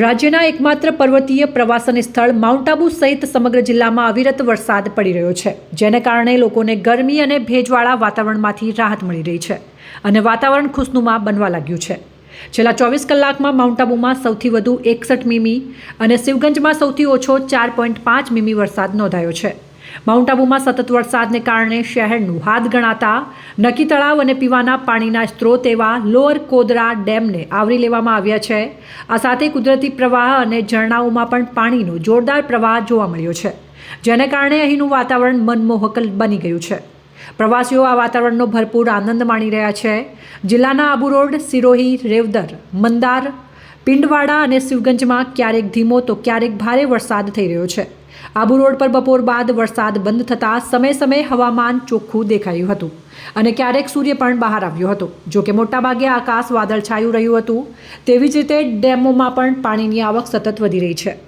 રાજ્યના એકમાત્ર પર્વતીય પ્રવાસન સ્થળ માઉન્ટ આબુ સહિત સમગ્ર જિલ્લામાં અવિરત વરસાદ પડી રહ્યો છે, જેને કારણે લોકોને ગરમી અને ભેજવાળા વાતાવરણમાંથી રાહત મળી રહી છે અને વાતાવરણ ખુશનુમા બનવા લાગ્યું છે. છેલ્લા ચોવીસ કલાકમાં માઉન્ટ આબુમાં સૌથી વધુ એકસઠ મીમી અને શિવગંજમાં સૌથી ઓછો ચાર પોઈન્ટ પાંચ મીમી વરસાદ નોંધાયો છે. માઉન્ટ આબુમાં સતત વરસાદને કારણે શહેરનું હાથ ગણાતા નકી તળાવ અને પીવાના પાણીના સ્ત્રોત એવા લોઅર કોદરા ડેમને આવરી લેવામાં આવ્યા છે. આ સાથે કુદરતી પ્રવાહ અને ઝરણાઓમાં પણ પાણીનો જોરદાર પ્રવાહ જોવા મળ્યો છે, જેને કારણે અહીંનું વાતાવરણ મનમોહક બની ગયું છે. પ્રવાસીઓ આ વાતાવરણનો ભરપૂર આનંદ માણી રહ્યા છે. જિલ્લાના આબુ રોડ, સિરોહી, રેવદર, મંદાર પિંડવાડા અને શિવગંજમાં ક્યારેક ધીમો તો ક્યારેક ભારે વરસાદ થઈ રહ્યો છે. આબુ રોડ પર બપોર બાદ વરસાદ બંધ થતાં સમય સમયે હવામાન ચોખ્ખું દેખાયું હતું અને ક્યારેક સૂર્ય પણ બહાર આવ્યો હતો. જો કે મોટાભાગે આકાશ વાદળછાયું રહ્યું હતું. તેવી જ રીતે ડેમોમાં પણ પાણીની આવક સતત વધી રહી છે.